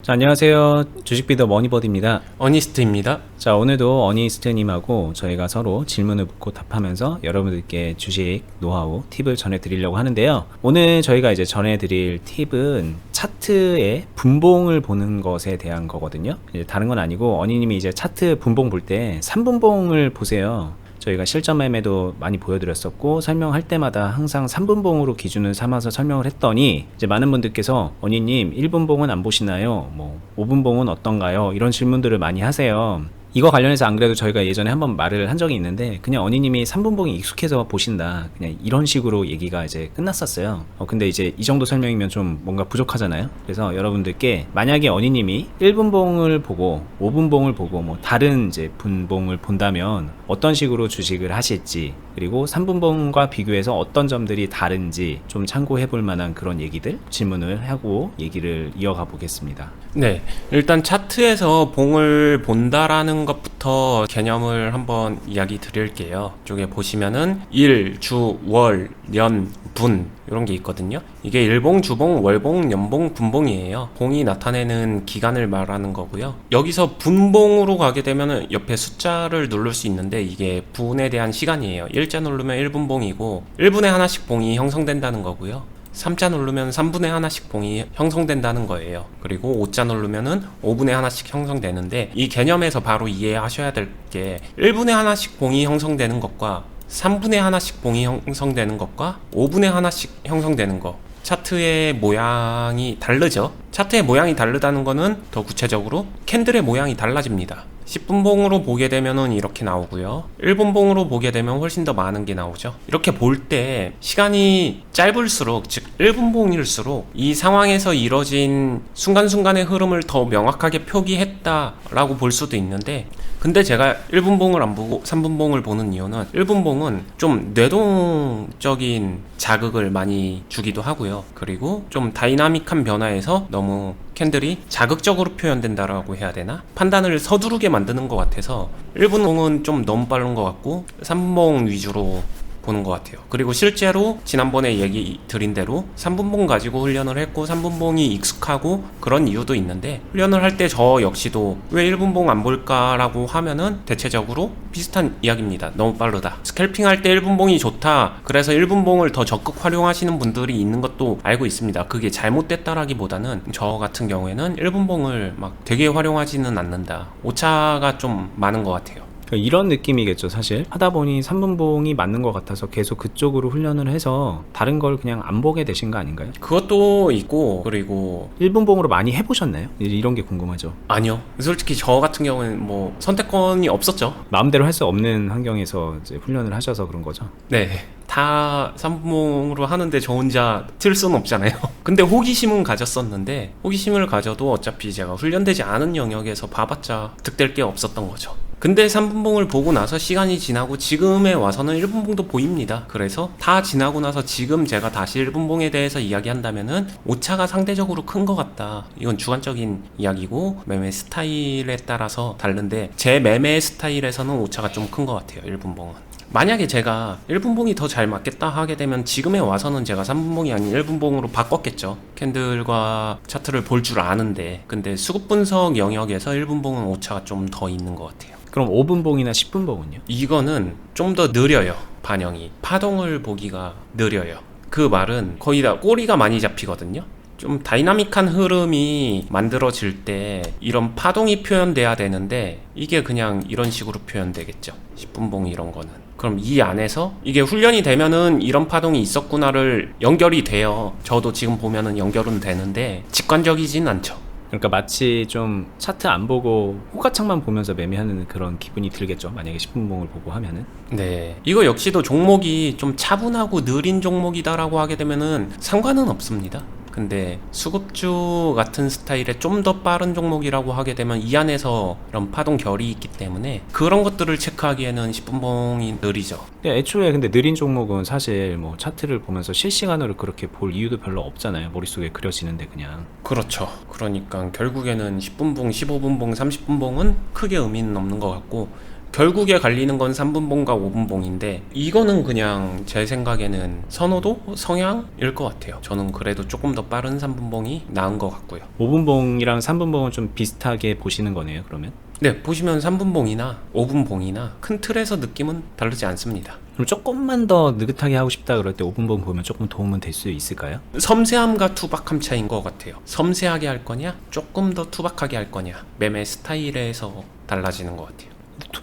자, 안녕하세요. 주식비더 머니버드입니다. 어니스트입니다. 자, 오늘도 어니스트님하고 저희가 서로 질문을 묻고 답하면서 여러분들께 주식 노하우, 팁을 전해드리려고 하는데요. 오늘 저희가 이제 전해드릴 팁은 차트의 분봉을 보는 것에 대한 거거든요. 이제 다른 건 아니고 어니님이 이제 차트 분봉 볼 때 3분봉을 보세요. 저희가 실전 매매도 많이 보여드렸었고 설명할 때마다 항상 3분봉으로 기준을 삼아서 설명을 했더니 이제 많은 분들께서 언니님 1분봉은 안 보시나요? 뭐 5분봉은 어떤가요? 이런 질문들을 많이 하세요. 이거 관련해서 안 그래도 저희가 예전에 한번 말을 한 적이 있는데 그냥 언니님이 3분봉이 익숙해서 보신다. 그냥 이런 식으로 얘기가 이제 끝났었어요. 어, 근데 이제 이 정도 설명이면 좀 뭔가 부족하잖아요. 그래서 여러분들께 만약에 언니님이 1분봉을 보고 5분봉을 보고 뭐 다른 이제 분봉을 본다면 어떤 식으로 주식을 하실지 그리고 3분봉과 비교해서 어떤 점들이 다른지 좀 참고해 볼 만한 그런 얘기들 질문을 하고 얘기를 이어가 보겠습니다 네, 일단 차트에서 봉을 본다라는 것부터 개념을 한번 이야기 드릴게요. 쪽에 보시면은 일, 주, 월, 년, 분 이런 게 있거든요. 이게 일봉, 주봉, 월봉, 연봉, 분봉이에요. 봉이 나타내는 기간을 말하는 거고요. 여기서 분봉으로 가게 되면은 옆에 숫자를 누를 수 있는데 이게 분에 대한 시간이에요. 일자 누르면 1분봉이고 1분에 하나씩 봉이 형성된다는 거고요. 3자 누르면 3분의 하나씩 봉이 형성된다는 거예요. 그리고 5자 누르면은 5분의 하나씩 형성되는데 이 개념에서 바로 이해하셔야 될 게 1분의 하나씩 봉이 형성되는 것과 3분의 하나씩 봉이 형성되는 것과 5분의 하나씩 형성되는 것 차트의 모양이 다르죠. 차트의 모양이 다르다는 거는 더 구체적으로 캔들의 모양이 달라집니다. 10분봉으로 보게 되면은 이렇게 나오고요. 1분봉으로 보게 되면 훨씬 더 많은 게 나오죠. 이렇게 볼 때 시간이 짧을수록 즉 1분봉일수록 이 상황에서 이뤄진 순간순간의 흐름을 더 명확하게 표기했다라고 볼 수도 있는데 근데 제가 1분봉을 안 보고 3분봉을 보는 이유는 1분봉은 좀 뇌동적인 자극을 많이 주기도 하고요. 그리고 좀 다이나믹한 변화에서 너무 캔들이 자극적으로 표현된다라고 해야 되나? 판단을 서두르게 만드는 것 같아서 1분봉은 좀 너무 빠른 것 같고 3분봉 위주로 보는 것 같아요. 그리고 실제로 지난번에 얘기 드린 대로 3분봉 가지고 훈련을 했고 3분봉이 익숙하고 그런 이유도 있는데 훈련을 할 때 저 역시도 왜 1분봉 안 볼까라고 하면은 대체적으로 비슷한 이야기입니다. 너무 빠르다. 스캘핑 할 때 1분봉이 좋다. 그래서 1분봉을 더 적극 활용하시는 분들이 있는 것도 알고 있습니다. 그게 잘못됐다라기보다는 저 같은 경우에는 1분봉을 막 되게 활용하지는 않는다. 오차가 좀 많은 것 같아요. 그러니까 이런 느낌이겠죠 사실 하다 보니 3분봉이 맞는 것 같아서 계속 그쪽으로 훈련을 해서 다른 걸 그냥 안 보게 되신 거 아닌가요? 그것도 있고 그리고 1분봉으로 많이 해보셨나요? 이- 이런 게 궁금하죠 아니요. 솔직히 저 같은 경우는 뭐 선택권이 없었죠. 마음대로 할 수 없는 환경에서 훈련을 하셔서 그런 거죠 네. 다 삼봉으로 하는데 저 혼자 틀 수는 없잖아요. 근데 호기심은 가졌었는데 호기심을 가져도 어차피 제가 훈련되지 않은 영역에서 봐봤자 득될 게 없었던 거죠. 근데 3분봉을 보고 나서 시간이 지나고 지금에 와서는 1분봉도 보입니다. 그래서 다 지나고 나서 지금 제가 다시 1분봉에 대해서 이야기한다면은 오차가 상대적으로 큰 것 같다. 이건 주관적인 이야기고 매매 스타일에 따라서 다른데 제 매매 스타일에서는 오차가 좀 큰 것 같아요. 1분봉은. 만약에 제가 1분봉이 더 잘 맞겠다 하게 되면 지금에 와서는 제가 3분봉이 아닌 1분봉으로 바꿨겠죠. 캔들과 차트를 볼 줄 아는데 근데 수급 분석 영역에서 1분봉은 오차가 좀 더 있는 것 같아요. 그럼 5분 봉이나 10분 봉은요? 이거는 좀 더 느려요. 반영이. 파동을 보기가 느려요. 그 말은 거의 다 꼬리가 많이 잡히거든요. 좀 다이나믹한 흐름이 만들어질 때 이런 파동이 표현돼야 되는데 이게 그냥 이런 식으로 표현되겠죠. 10분 봉 이런 거는. 그럼 이 안에서 이게 훈련이 되면은 이런 파동이 있었구나를 연결이 돼요. 저도 지금 보면은 연결은 되는데 직관적이진 않죠. 그러니까 마치 좀 차트 안 보고 호가창만 보면서 매매하는 그런 기분이 들겠죠 만약에 10분봉을 보고 하면은 네. 이거 역시도 종목이 좀 차분하고 느린 종목이다라고 하게 되면은 상관은 없습니다. 근데 수급주 같은 스타일의 좀 더 빠른 종목이라고 하게 되면 이 안에서 이런 파동 결이 있기 때문에 그런 것들을 체크하기에는 10분봉이 느리죠. 근데 애초에 근데 느린 종목은 사실 뭐 차트를 보면서 실시간으로 그렇게 볼 이유도 별로 없잖아요 머릿속에 그려지는데 그냥 그렇죠. 그러니까 결국에는 10분봉, 15분봉, 30분봉은 크게 의미는 없는 것 같고 결국에 갈리는 건 3분봉과 5분봉인데 이거는 그냥 제 생각에는 선호도 성향일 것 같아요. 저는 그래도 조금 더 빠른 3분봉이 나은 것 같고요. 5분봉이랑 3분봉은 좀 비슷하게 보시는 거네요. 그러면 네, 보시면 3분봉이나 5분봉이나 큰 틀에서 느낌은 다르지 않습니다. 그럼 조금만 더 느긋하게 하고 싶다 그럴 때 5분봉 보면 조금 도움은 될 수 있을까요? 섬세함과 투박함 차이인 것 같아요. 섬세하게 할 거냐, 조금 더 투박하게 할 거냐, 매매 스타일에서 달라지는 것 같아요.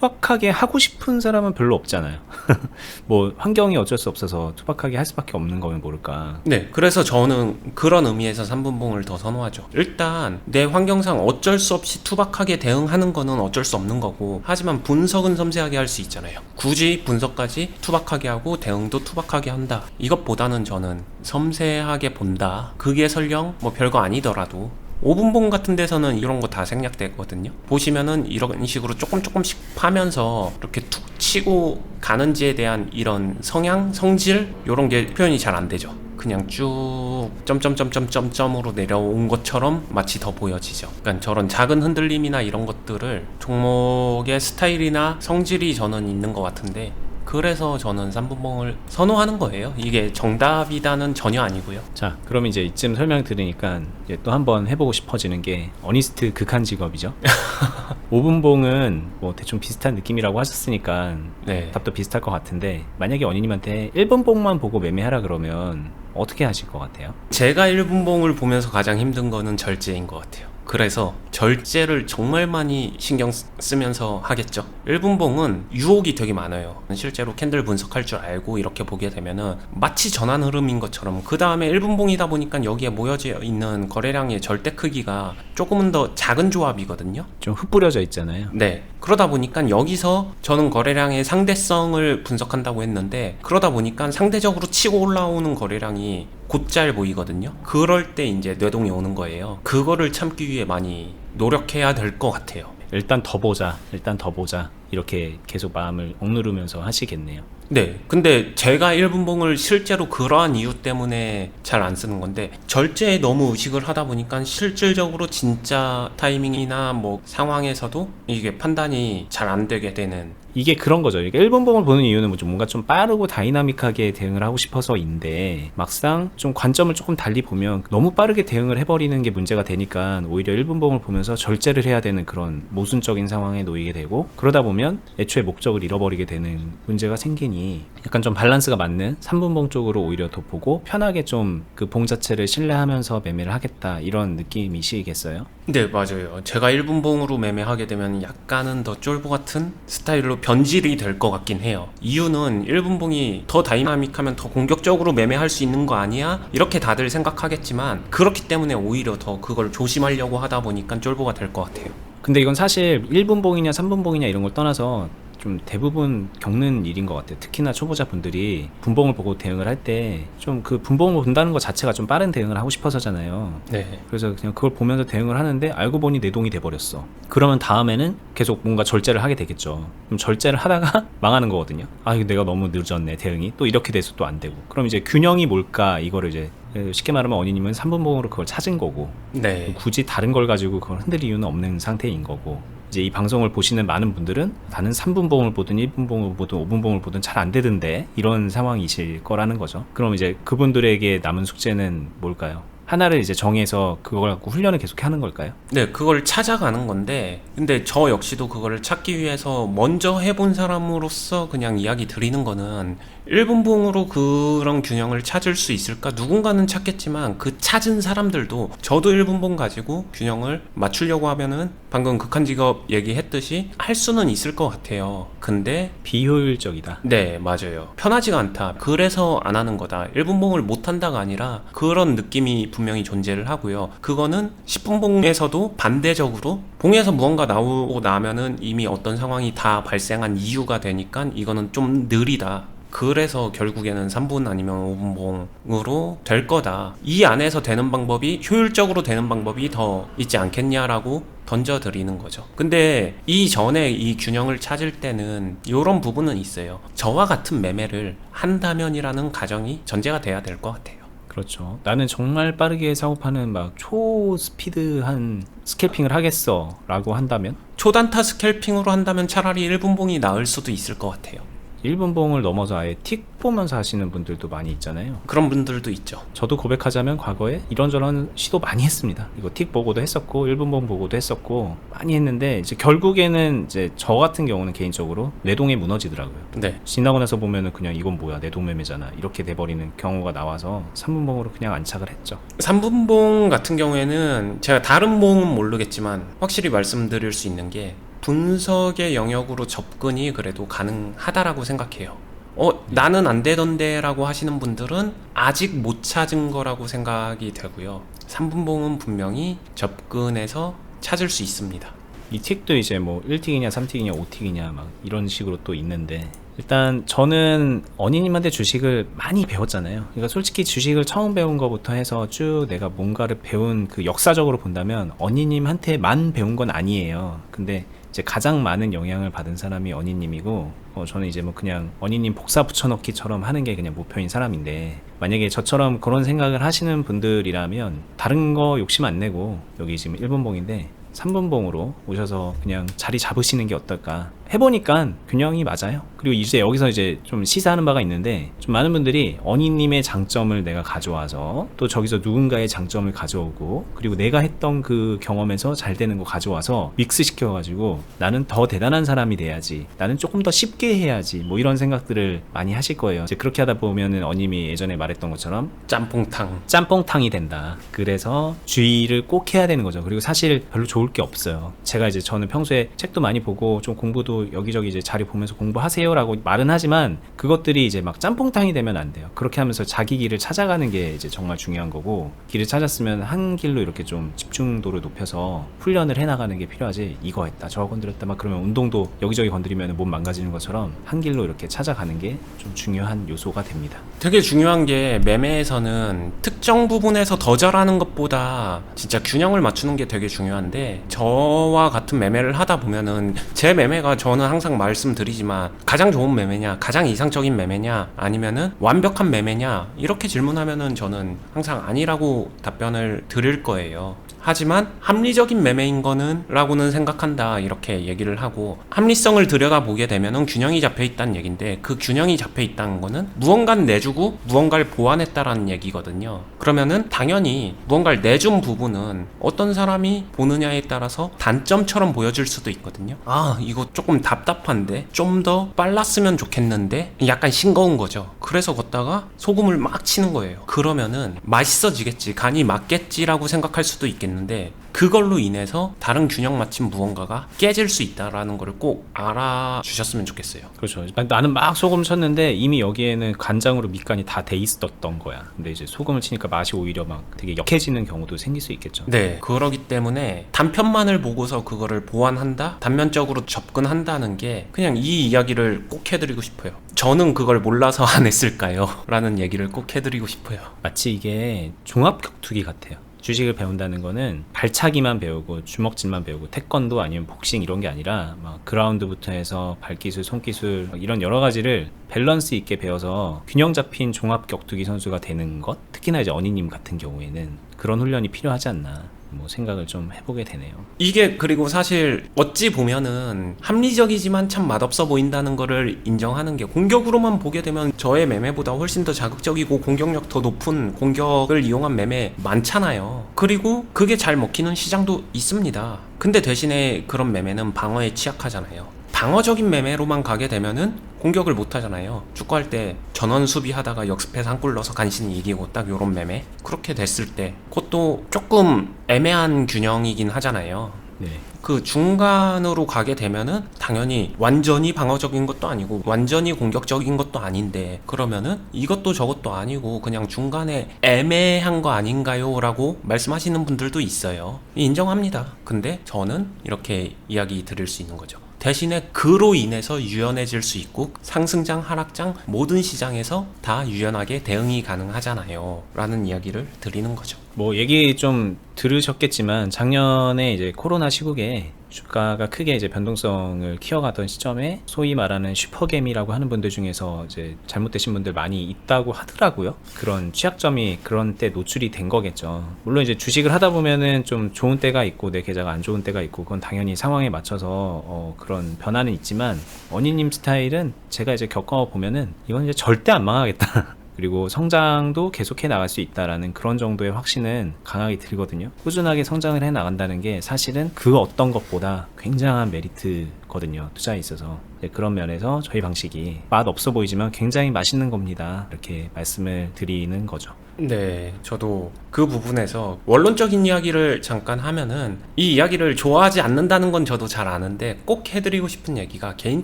투박하게 하고 싶은 사람은 별로 없잖아요. 뭐 환경이 어쩔 수 없어서 투박하게 할 수밖에 없는 거면 모를까. 네, 그래서 저는 그런 의미에서 3분봉을 더 선호하죠. 일단 내 환경상 어쩔 수 없이 투박하게 대응하는 거는 어쩔 수 없는 거고, 하지만 분석은 섬세하게 할 수 있잖아요. 굳이 분석까지 투박하게 하고 대응도 투박하게 한다. 이것보다는 저는 섬세하게 본다. 그게 설령 뭐 별거 아니더라도 5분봉 같은 데서는 이런 거 다 생략되거든요. 보시면은 이런 식으로 조금 조금씩 파면서 이렇게 툭 치고 가는지에 대한 이런 성향, 성질 이런 게 표현이 잘 안 되죠. 그냥 쭉 점점점점점점으로 내려온 것처럼 마치 더 보여지죠. 그러니까 저런 작은 흔들림이나 이런 것들을 종목의 스타일이나 성질이 저는 있는 것 같은데 그래서 저는 3분봉을 선호하는 거예요. 이게 정답이다는 전혀 아니고요. 자, 그럼 이제 이쯤 설명 들으니까 이제 또 한번 해보고 싶어지는 게 어니스트 극한 직업이죠. 5분봉은 뭐 대충 비슷한 느낌이라고 하셨으니까 네. 답도 비슷할 것 같은데 만약에 어니님한테 1분봉만 보고 매매하라 그러면 어떻게 하실 것 같아요? 제가 1분봉을 보면서 가장 힘든 거는 절제인 것 같아요. 그래서 절제를 정말 많이 신경 쓰- 쓰면서 하겠죠. 1분봉은 유혹이 되게 많아요. 실제로 캔들 분석할 줄 알고 이렇게 보게 되면은 마치 전환 흐름인 것처럼 그 다음에 1분봉이다 보니까 여기에 모여져 있는 거래량의 절대 크기가 조금은 더 작은 조합이거든요. 좀 흩뿌려져 있잖아요. 네. 그러다 보니까 여기서 저는 거래량의 상대성을 분석한다고 했는데 그러다 보니까 상대적으로 치고 올라오는 거래량이 곧잘 보이거든요. 그럴 때 이제 뇌동이 오는 거예요. 그거를 참기 위해 많이 노력해야 될 것 같아요. 일단 더 보자, 일단 더 보자 이렇게 계속 마음을 억누르면서 하시겠네요. 네. 근데 제가 1분봉을 실제로 그러한 이유 때문에 잘 안 쓰는 건데 절제에 너무 의식을 하다 보니까 실질적으로 진짜 타이밍이나 뭐 상황에서도 이게 판단이 잘 안 되게 되는 이게 그런 거죠. 이게 1분봉을 보는 이유는 뭐 좀 뭔가 좀 빠르고 다이나믹하게 대응을 하고 싶어서인데 막상 좀 관점을 조금 달리 보면 너무 빠르게 대응을 해버리는 게 문제가 되니까 오히려 1분봉을 보면서 절제를 해야 되는 그런 모순적인 상황에 놓이게 되고 그러다 보면 애초에 목적을 잃어버리게 되는 문제가 생기니 약간 좀 밸런스가 맞는 3분봉 쪽으로 오히려 더 보고 편하게 좀 그 봉 자체를 신뢰하면서 매매를 하겠다 이런 느낌이시겠어요? 네, 맞아요. 제가 1분봉으로 매매하게 되면 약간은 더 쫄보 같은 스타일로 변질이 될 것 같긴 해요. 이유는 1분봉이 더 다이나믹하면 더 공격적으로 매매할 수 있는 거 아니야? 이렇게 다들 생각하겠지만 그렇기 때문에 오히려 더 그걸 조심하려고 하다 보니까 쫄보가 될 것 같아요. 근데 이건 사실 1분봉이냐 3분봉이냐 이런 걸 떠나서 좀 대부분 겪는 일인 것 같아요. 특히나 초보자분들이 분봉을 보고 대응을 할 때 좀 그 분봉을 본다는 것 자체가 좀 빠른 대응을 하고 싶어서잖아요. 네. 그래서 그냥 그걸 보면서 대응을 하는데 알고 보니 내동이 돼버렸어. 그러면 다음에는 계속 뭔가 절제를 하게 되겠죠. 그럼 절제를 하다가 망하는 거거든요. 아, 이거 내가 너무 늦었네, 대응이. 또 이렇게 돼서 또 안 되고. 그럼 이제 균형이 뭘까, 이거를 이제 쉽게 말하면 어니님은 3분봉으로 그걸 찾은 거고 네. 굳이 다른 걸 가지고 그걸 흔들 이유는 없는 상태인 거고 이제 이 방송을 보시는 많은 분들은 나는 3분봉을 보든 1분봉을 보든 5분봉을 보든 잘 안 되던데 이런 상황이실 거라는 거죠. 그럼 이제 그분들에게 남은 숙제는 뭘까요? 하나를 이제 정해서 그걸 갖고 훈련을 계속 하는 걸까요? 네, 그걸 찾아가는 건데, 근데 저 역시도 그거를 찾기 위해서 먼저 해본 사람으로서 그냥 이야기 드리는 거는 1분봉으로 그런 균형을 찾을 수 있을까? 누군가는 찾겠지만 그 찾은 사람들도 저도 1분봉 가지고 균형을 맞추려고 하면은 방금 극한 직업 얘기했듯이 할 수는 있을 것 같아요. 근데 비효율적이다. 네, 맞아요. 편하지가 않다. 그래서 안 하는 거다. 1분봉을 못 한다가 아니라 그런 느낌이 분명히 존재를 하고요. 그거는 10분봉에서도 반대적으로 봉에서 무언가 나오고 나면은 이미 어떤 상황이 다 발생한 이유가 되니까 이거는 좀 느리다. 그래서 결국에는 3분 아니면 5분봉으로 될 거다. 이 안에서 되는 방법이 효율적으로 되는 방법이 더 있지 않겠냐라고 던져드리는 거죠. 근데 이 전에 이 균형을 찾을 때는 이런 부분은 있어요. 저와 같은 매매를 한다면이라는 가정이 전제가 돼야 될 것 같아요. 그렇죠. 나는 정말 빠르게 사고 파는 막 초 스피드한 스캘핑을 하겠어 라고 한다면 초단타 스캘핑으로 한다면 차라리 1분 봉이 나을 수도 있을 것 같아요. 1분 봉을 넘어서 아예 틱 보면서 하시는 분들도 많이 있잖아요. 그런 분들도 있죠. 저도 고백하자면 과거에 이런저런 시도 많이 했습니다. 이거 틱 보고도 했었고 1분 봉 보고도 했었고 많이 했는데 이제 결국에는 이제 저 같은 경우는 개인적으로 뇌동이 무너지더라고요. 네. 지나고 나서 보면은 그냥 이건 뭐야 뇌동매매잖아 이렇게 돼버리는 경우가 나와서 3분 봉으로 그냥 안착을 했죠. 3분봉 같은 경우에는 제가 다른 봉은 모르겠지만 확실히 말씀드릴 수 있는 게 분석의 영역으로 접근이 그래도 가능하다라고 생각해요. 어, 나는 안 되던데 라고 하시는 분들은 아직 못 찾은 거라고 생각이 되고요. 3분봉은 분명히 접근해서 찾을 수 있습니다. 이 틱도 이제 뭐 1틱이냐 3틱이냐 5틱이냐 막 이런 식으로 또 있는데 일단 저는 언니님한테 주식을 많이 배웠잖아요. 그러니까 솔직히 주식을 처음 배운 것부터 해서 쭉 내가 뭔가를 배운 그 역사적으로 본다면 언니님한테만 배운 건 아니에요. 근데 이제 가장 많은 영향을 받은 사람이 언니님이고 어, 저는 이제 뭐 그냥 언니님 복사 붙여넣기처럼 하는 게 그냥 목표인 사람인데 만약에 저처럼 그런 생각을 하시는 분들이라면 다른 거 욕심 안 내고 여기 지금 1분봉인데 3분봉으로 오셔서 그냥 자리 잡으시는 게 어떨까 해보니까 균형이 맞아요 그리고 이제 여기서 이제 좀 시사하는 바가 있는데 좀 많은 분들이 언니님의 장점을 내가 가져와서 또 저기서 누군가의 장점을 가져오고 그리고 내가 했던 그 경험에서 잘 되는 거 가져와서 믹스 시켜가지고 나는 더 대단한 사람이 돼야지 나는 조금 더 쉽게 해야지 뭐 이런 생각들을 많이 하실 거예요 이제 그렇게 하다 보면은 언님이 예전에 말했던 것처럼 짬뽕탕. 짬뽕탕이 된다. 그래서 주의를 꼭 해야 되는 거죠. 그리고 사실 별로 좋을 게 없어요. 제가 이제 저는 평소에 책도 많이 보고 좀 공부도 여기저기 이제 자리 보면서 공부하세요라고 말은 하지만 그것들이 이제 막 짬뽕탕이 되면 안 돼요. 그렇게 하면서 자기 길을 찾아가는 게 이제 정말 중요한 거고 길을 찾았으면 한 길로 이렇게 좀 집중도를 높여서 훈련을 해 나가는 게 필요하지. 이거 했다, 저거 건드렸다 막 그러면 운동도 여기저기 건드리면 몸 망가지는 것처럼 한 길로 이렇게 찾아가는 게 좀 중요한 요소가 됩니다. 되게 중요한 게 매매에서는 특정 부분에서 더 잘하는 것보다 진짜 균형을 맞추는 게 되게 중요한데 저와 같은 매매를 하다 보면은 제 매매가 저는 항상 말씀드리지만 가장 좋은 매매냐 가장 이상적인 매매냐 아니면은 완벽한 매매냐 이렇게 질문하면은 저는 항상 아니라고 답변을 드릴 거예요. 하지만 합리적인 매매인 거는 라고는 생각한다 이렇게 얘기를 하고 합리성을 들여다 보게 되면은 균형이 잡혀 있다는 얘기인데 그 균형이 잡혀 있다는 거는 무언가를 내주고 무언가를 보완했다라는 얘기거든요. 그러면은 당연히 무언가를 내준 부분은 어떤 사람이 보느냐에 따라서 단점처럼 보여질 수도 있거든요. 아 이거 조금 답답한데 좀 더 빨랐으면 좋겠는데 약간 싱거운 거죠. 그래서 걷다가 소금을 막 치는 거예요. 그러면은 맛있어지겠지 간이 맞겠지라고 생각할 수도 있겠 는데 그걸로 인해서 다른 균형 맞춤 무언가가 깨질 수 있다라는 거를 꼭 알아주셨으면 좋겠어요 그렇죠. 나는 막 소금 쳤는데 이미 여기에는 간장으로 밑간이 다 돼 있었던 거야. 근데 이제 소금을 치니까 맛이 오히려 막 되게 역해지는 경우도 생길 수 있겠죠. 네, 그러기 때문에 단편만을 보고서 그거를 보완한다, 단면적으로 접근한다는 게 그냥 이 이야기를 꼭 해드리고 싶어요. 저는 그걸 몰라서 안 했을까요? 라는 얘기를 꼭 해드리고 싶어요. 마치 이게 종합 격투기 같아요. 주식을 배운다는 거는 발차기만 배우고 주먹질만 배우고 태권도 아니면 복싱 이런 게 아니라 막 그라운드부터 해서 발기술, 손기술 막 이런 여러 가지를 밸런스 있게 배워서 균형 잡힌 종합 격투기 선수가 되는 것? 특히나 이제 언니님 같은 경우에는 그런 훈련이 필요하지 않나 뭐 생각을 좀 해보게 되네요. 이게 그리고 사실 어찌 보면은 합리적이지만 참 맛없어 보인다는 거를 인정하는 게 공격으로만 보게 되면 저의 매매보다 훨씬 더 자극적이고 공격력 더 높은 공격을 이용한 매매 많잖아요. 그리고 그게 잘 먹히는 시장도 있습니다. 근데 대신에 그런 매매는 방어에 취약하잖아요. 방어적인 매매로만 가게 되면은 공격을 못 하잖아요. 축구할 때 전원 수비하다가 역습해서 한 골 넣어서 간신히 이기고 딱 요런 매매. 그렇게 됐을 때 그것도 조금 애매한 균형이긴 하잖아요. 네. 그 중간으로 가게 되면은 당연히 완전히 방어적인 것도 아니고 완전히 공격적인 것도 아닌데 그러면은 이것도 저것도 아니고 그냥 중간에 애매한 거 아닌가요? 라고 말씀하시는 분들도 있어요. 인정합니다. 근데 저는 이렇게 이야기 드릴 수 있는 거죠. 대신에 그로 인해서 유연해질 수 있고 상승장 하락장 모든 시장에서 다 유연하게 대응이 가능하잖아요. 라는 이야기를 드리는 거죠. 뭐 얘기 좀 들으셨겠지만 작년에 이제 코로나 시국에 주가가 크게 이제 변동성을 키워가던 시점에 소위 말하는 슈퍼겜이라고 하는 분들 중에서 이제 잘못되신 분들 많이 있다고 하더라고요. 그런 취약점이 그런 때 노출이 된 거겠죠. 물론 이제 주식을 하다 보면은 좀 좋은 때가 있고 내 계좌가 안 좋은 때가 있고 그건 당연히 상황에 맞춰서 어 그런 변화는 있지만 언니님 스타일은 제가 이제 겪어 보면은 이건 이제 절대 안 망하겠다. 그리고 성장도 계속해 나갈 수 있다라는 그런 정도의 확신은 강하게 들거든요. 꾸준하게 성장을 해 나간다는 게 사실은 그 어떤 것보다 굉장한 메리트거든요. 투자에 있어서. 이제 그런 면에서 저희 방식이 맛 없어 보이지만 굉장히 맛있는 겁니다. 이렇게 말씀을 드리는 거죠. 네, 저도 그 부분에서 원론적인 이야기를 잠깐 하면은 이 이야기를 좋아하지 않는다는 건 저도 잘 아는데 꼭 해드리고 싶은 얘기가 개인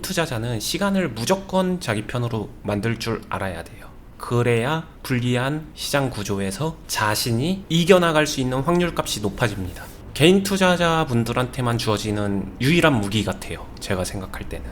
투자자는 시간을 무조건 자기 편으로 만들 줄 알아야 돼요. 그래야 불리한 시장 구조에서 자신이 이겨나갈 수 있는 확률 값이 높아집니다. 개인 투자자분들한테만 주어지는 유일한 무기 같아요. 제가 생각할 때는.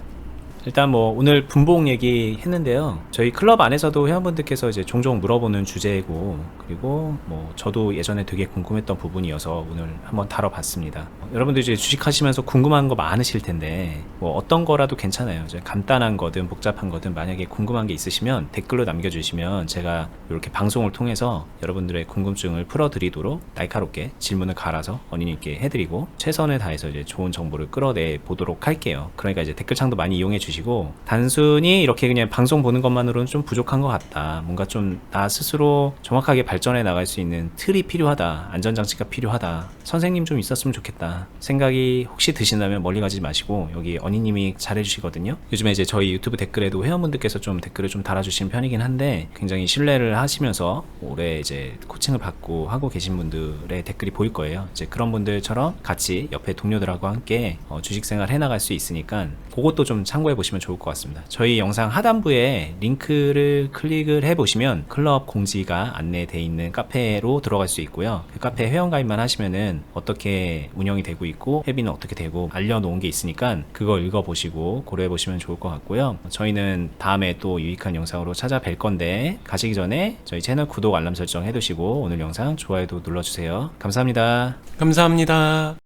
일단 뭐 오늘 분봉 얘기 했는데요. 저희 클럽 안에서도 회원분들께서 이제 종종 물어보는 주제고 그리고 뭐 저도 예전에 되게 궁금했던 부분이어서 오늘 한번 다뤄봤습니다. 여러분들 이제 주식하시면서 궁금한 거 많으실 텐데 뭐 어떤 거라도 괜찮아요. 간단한 거든 복잡한 거든 만약에 궁금한 게 있으시면 댓글로 남겨주시면 제가 이렇게 방송을 통해서 여러분들의 궁금증을 풀어드리도록 날카롭게 질문을 갈아서 언니님께 해드리고 최선을 다해서 이제 좋은 정보를 끌어내 보도록 할게요. 그러니까 이제 댓글창도 많이 이용해 주시고 단순히 이렇게 그냥 방송 보는 것만으로는 좀 부족한 것 같다. 뭔가 좀 나 스스로 정확하게 발전해 나갈 수 있는 틀이 필요하다. 안전장치가 필요하다. 선생님 좀 있었으면 좋겠다. 생각이 혹시 드신다면 멀리 가지 마시고 여기 언니님이 잘해주시거든요. 요즘에 이제 저희 유튜브 댓글에도 회원분들께서 좀 댓글을 좀 달아주시는 편이긴 한데 굉장히 신뢰를 하시면서 올해 이제 코칭을 받고 하고 계신 분들의 댓글이 보일 거예요. 이제 그런 분들처럼 같이 옆에 동료들하고 함께 어, 주식 생활 해나갈 수 있으니까 그것도 좀 참고해 보시면 좋을 것 같습니다. 저희 영상 하단부에 링크를 클릭을 해 보시면 클럽 공지가 안내돼 있는 카페로 들어갈 수 있고요. 그 카페 회원 가입만 하시면은 어떻게 운영이 되고 있고 회비는 어떻게 되고 알려놓은 게 있으니까 그거 읽어보시고 고려해 보시면 좋을 것 같고요. 저희는 다음에 또 유익한 영상으로 찾아뵐 건데 가시기 전에 저희 채널 구독 알람 설정 해두시고 오늘 영상 좋아요도 눌러주세요. 감사합니다. 감사합니다.